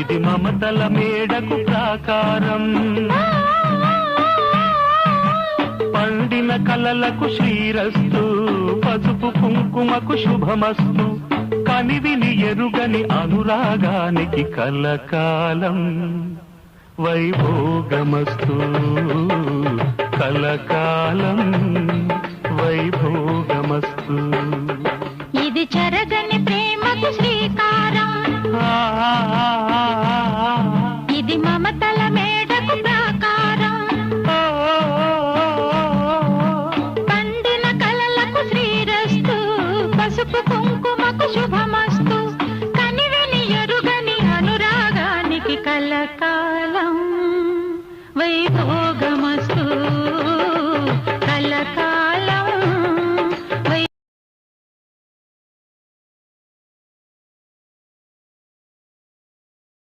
ఇది మమతల మేడకు ప్రాకారం. పండిన కలలకు శ్రీరస్తు పసుపు కుంకుమకు శుభమస్తు కనివిని ఎరుగని అనురాగానికి కలకాలం. వైభోగమస్తు కలకాలం. వైభోగమస్తు. ఇది చరగని ప్రేమకు శ్రీకారం. పసుపు కుంకుమకు శుభమస్తు. కనివిని ఎరుగని అనురాగానికి కలకాలం.